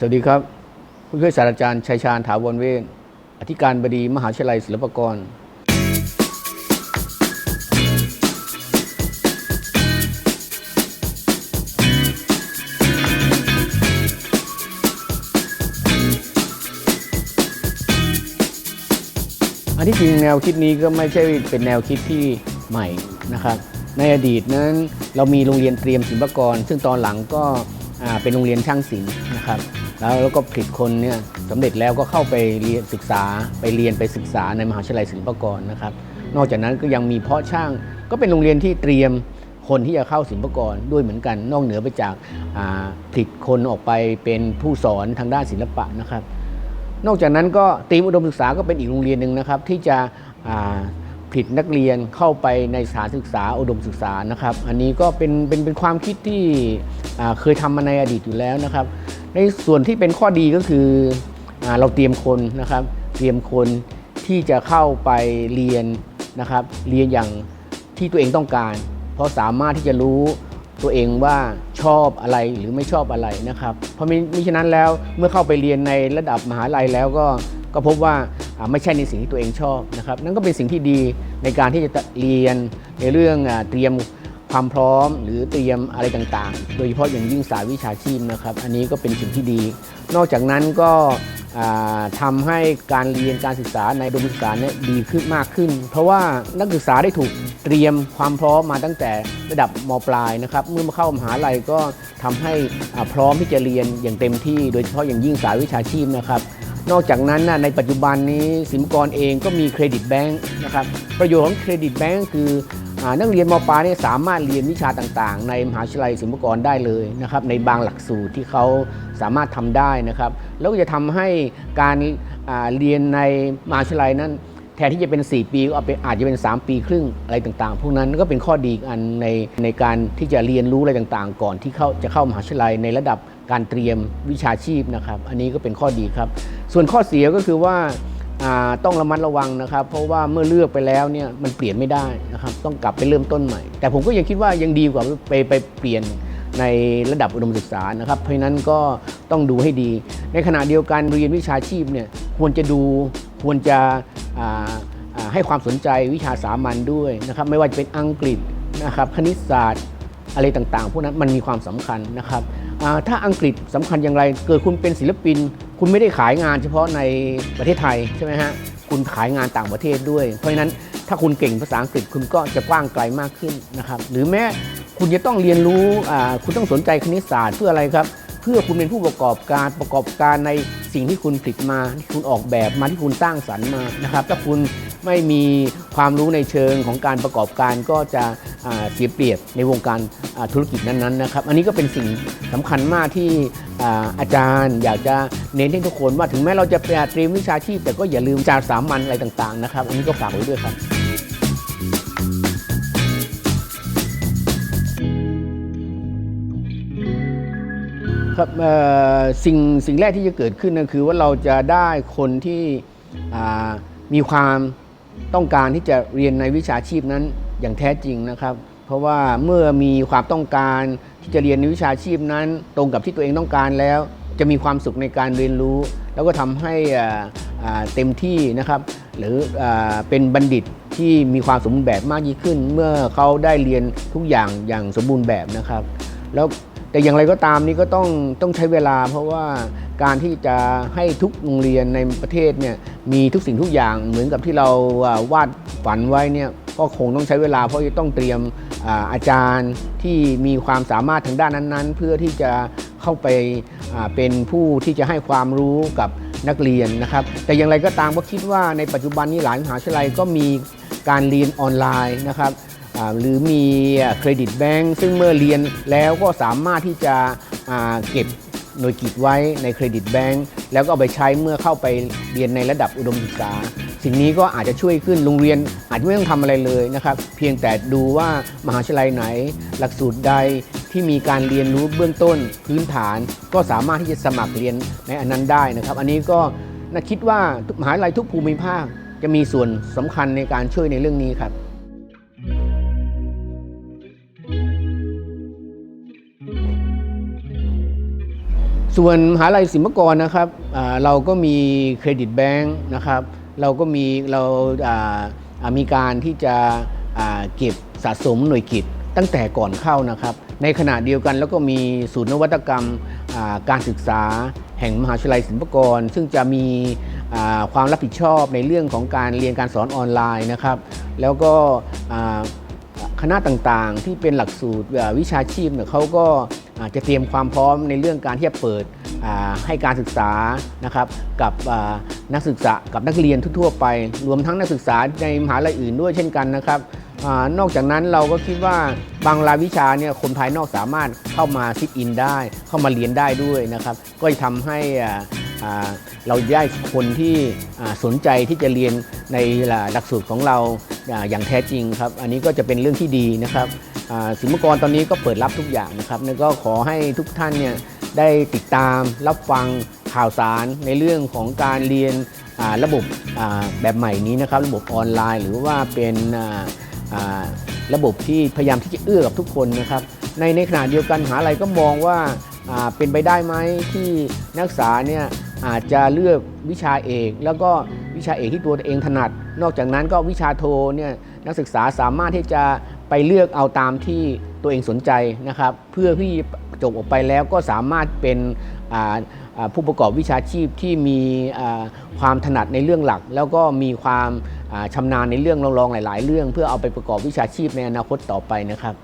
สวัสดีครับผู้ช่วยศาสตราจารย์ชัยชาญถาวรเวชอธิการบดีมหาวิทยาลัยศิลปากร อันที่จริงแนวคิดนี้ก็ไม่ใช่เป็นแนวคิดที่ใหม่นะครับ ในอดีตนั้นเรามีโรงเรียนเตรียมศิลปากร ซึ่งตอนหลังก็เป็นโรงเรียนช่างศิลป์นะครับ แล้วแล้วก็ผลิตคนเนี่ยสำเร็จแล้วก็เข้าไปเรียนศึกษาไปเรียนไปศึกษาในมหาวิทยาลัยศิลปากรนะครับ นอกจากนั้นก็ยังมีเพาะช่างก็เป็นโรงเรียนที่เตรียมคนที่จะเข้าศิลปากรด้วยเหมือนกัน นอกเหนือไปจากผลิตคนออกไปเป็นผู้สอนทางด้านศิลปะนะครับ นอกจากนั้นก็ตีมอุดมศึกษาก็เป็นอีกโรงเรียนหนึ่งนะครับ ที่จะผลิตนักเรียนเข้าไปในสถานศึกษาอุดมศึกษานะครับ อันนี้ก็เป็นเป็นเป็นความคิดที่เคยทำมาในอดีตอยู่แล้วนะครับ ในส่วนที่เป็นข้อดีก็คืออเราเตรียมคนนะครับ เตรียมคนที่จะเข้าไปเรียนนะครับ เรียนอย่างที่ตัวเองต้องการ เพราะสามารถที่จะรู้ตัวเองว่าชอบอะไรหรือไม่ชอบอะไรนะครับ เพราะมิมิฉะนั้นแล้วเมื่อเข้าไปเรียนในระดับมหาลัยแล้วก็ก็พบว่าไม่ใช่ในสิ่งที่ตัวเองชอบนะครับ นั่นก็เป็นสิ่งที่ดีในการที่จะเรียนในเรื่องอเตรียม ความพร้อมหรือเตรียมอะไรต่างๆ โดยเฉพาะอย่างยิ่งสายวิชาชีพนะครับ อันนี้ก็เป็นสิ่งที่ดี นอกจากนั้นก็ทำาให้การเรียนการศึกษาในอุดมศึกษาเนี่ยดีขึ้นมากขึ้น เพราะว่านักศึกษาได้ถูกเตรียมความพร้อมมาตั้งแต่ระดับมปลายนะครับ เมื่อมาเข้ามหาลัยก็ทำให้พร้อมที่จะเรียนอย่างเต็มที่ โดยเฉพาะอย่างยิ่งสายวิชาชีพนะครับ นอกจากนั้นในปัจจุบันนี้สินกรเองก็มีเครดิตแบงค์นะครับประโยชน์ของเครดิตแบงค์คือ นักเรียนมปลายเนี่ยสามารถเรียนวิชาต่างๆ ในมหาวิทยาลัยศิลปากรได้เลยนะครับในบางหลักสูตรที่เขาสามารถทำได้นะครับ แล้วก็จะทำให้การเรียนในมหาวิทยาลัยนั้นแทนที่จะเป็น 4 ปีก็อาจจะเป็น 3 ปีครึ่งอะไรต่างๆ พวกนั้นก็เป็นข้อดีอันในในการที่จะเรียนรู้อะไรต่างๆ ก่อนที่เขาจะเข้ามหาวิทยาลัยในระดับการเตรียมวิชาชีพนะครับ อันนี้ก็เป็นข้อดีครับ ส่วนข้อเสียก็คือว่า ต้องระมัดระวังนะครับ เพราะว่าเมื่อเลือกไปแล้วเนี่ยมันเปลี่ยนไม่ได้นะครับ ต้องกลับไปเริ่มต้นใหม่ แต่ผมก็ยังคิดว่ายังดีกว่าไปไปเปลี่ยนในระดับอุดมศึกษานะครับ เพราะนั้นก็ต้องดูให้ดี ในขณะเดียวกันเรียนวิชาชีพเนี่ยควรจะดูควรจะให้ความสนใจวิชาสามัญด้วยนะครับ ไม่ว่าจะเป็นอังกฤษนะครับคณิตศาสตร์อะไรต่างๆ พวกนั้นมันมีความสำคัญนะครับถ้าอังกฤษสำคัญอย่างไร เกิดคุณเป็นศิลปิน คุณไม่ได้ขายงานเฉพาะในประเทศไทยใช่ไหมฮะ คุณขายงานต่างประเทศด้วย เพราะฉะนั้นถ้าคุณเก่งภาษาอังกฤษคุณก็จะกว้างไกลมากขึ้นนะครับ หรือแม้คุณจะต้องเรียนรู้ คุณต้องสนใจคณิตศาสตร์เพื่ออะไรครับ พื่อคุณเป็นผู้ประกอบการประกอบการในสิ่งที่คุณผลิตมาที่คุณออกแบบมาที่คุณสร้างสรรค์มานะครับ ถ้าคุณไม่มีความรู้ในเชิงของการประกอบการก็จะเสียเปรียบในวงการธุรกิจนั้นๆนะครับ อันนี้ก็เป็นสิ่งสำคัญมากที่อาอาจารย์อยากจะเน้นให้ทุกคนว่าถึงแม้เราจะเตรียมวิชาชีพ แต่ก็อย่าลืมจารสามัญอะไรต่างๆนะครับ อันนี้ก็ฝากไว้ด้วยครับ ครับสิ่งสิ่งแรกที่จะเกิดขึ้นก็คือว่าเราจะได้คนที่มีความต้องการที่จะเรียนในวิชาชีพนั้นอย่างแท้จริงนะครับ เพราะว่าเมื่อมีความต้องการที่จะเรียนในวิชาชีพนั้น ตรงกับที่ตัวเองต้องการแล้ว จะมีความสุขในการเรียนรู้ แล้วก็ทำให้เต็มที่นะครับ หรืออเป็นบัณฑิตที่มีความสมบูรณ์แบบมากยิ่งขึ้น เมื่อเขาได้เรียนทุกอย่างอย่างสมบูรณ์แบบนะครับ แล้ว แต่อย่างไรก็ตามนี่ก็ต้องต้องใช้เวลา เพราะว่าการที่จะให้ทุกโรงเรียนในประเทศเนี่ยมีทุกสิ่งทุกอย่างเหมือนกับที่เราวาดฝันไว้เนี่ยก็คงต้องใช้เวลาเพราะจะต้องเตรียมอาจารย์ที่มีความสามารถทางด้านนั้นๆ เพื่อที่จะเข้าไปเป็นผู้ที่จะให้ความรู้กับนักเรียนนะครับ แต่อย่างไรก็ตามก็คิดว่าในปัจจุบันนี้หลายมหาวิทยาลัยก็มีการเรียนออนไลน์นะครับ หรือมีเครดิตแบงก์ซึ่งเมื่อเรียนแล้วก็สามารถที่จะเก็บหน่วยกิจไว้ในเครดิตแบงก์แล้วก็เอาไปใช้เมื่อเข้าไปเรียนในระดับอุดมศึกษา สิ่งนี้ก็อาจจะช่วยขึ้นโรงเรียนอาจจะไม่ต้องทำอะไรเลยนะครับ เพียงแต่ดูว่ามหาวิทยาลัยไหน หลักสูตรใดที่มีการเรียนรู้เบื้องต้นพื้นฐาน ก็สามารถที่จะสมัครเรียนในอันนั้นได้นะครับ อันนี้ก็น่าคิดว่ามหาวิทยาลัยทุกภูมิภาคจะมีส่วนสำคัญในการช่วยในเรื่องนี้ครับ ส่วนมหาลัยศิลปากรนะครับเราก็มีเครดิตแบงค์นะครับ เราก็มีเราามีการที่จะเก็บสะสมหน่วยกิจตั้งแต่ก่อนเข้านะครับ ในขณะเดียวกันแล้วก็มีศูนย์นวัตกรรมการศึกษาแห่งมหาวิทยาลัยศิลปากร ซึ่งจะมีความรับผิดชอบในเรื่องของการเรียนการสอนออนไลน์นะครับ แล้วก็คณะต่างๆที่เป็นหลักสูตรวิชาชีพเนี่ยเขาก็ อาจจะเตรียมความพร้อมในเรื่องการที่จะเปิดให้การศึกษานะครับกับนักศึกษากับนักเรียนทั่วไป รวมทั้งนักศึกษาในมหาลัยอื่นด้วยเช่นกันนะครับอนอกจากนั้นเราก็คิดว่าบางรายวิชาเนี่ยคนภายนอกสามารถเข้ามาซิทอินได้ เข้ามาเรียนได้ด้วยนะครับ ก็จะทำให้เราได้คนที่สนใจที่จะเรียนในหลักสูตรของเราอย่างแท้จริงครับ อันนี้ก็จะเป็นเรื่องที่ดีนะครับ ศิลปกรตอนนี้ก็เปิดรับทุกอย่างนะครับแล้วก็ขอให้ทุกท่านเนี่ยได้ติดตามรับฟังข่าวสารในเรื่องของการเรียนระบบแบบใหม่นี้นะครับ ระบบออนไลน์ หรือว่าเป็นระบบที่พยายามที่จะเอื้อกับทุกคนนะครับ ในในขณะเดียวกันหาลัยก็มองว่าเป็นไปได้ไหมที่นักศึกษาเนี่ยอาจจะเลือกวิชาเอก แล้วก็วิชาเอกที่ตัวเองถนัด นอกจากนั้นก็วิชาโทเนี่ยนักศึกษาสามารถที่จะ ไปเลือกเอาตามที่ตัวเองสนใจนะครับ เพื่อที่จบออกไปแล้วก็สามารถเป็นผู้ประกอบวิชาชีพที่มีความถนัดในเรื่องหลัก แล้วก็มีความชำนาญในเรื่องรองๆหลาย ๆ เรื่อง เพื่อเอาไปประกอบวิชาชีพในอนาคตต่อไปนะครับ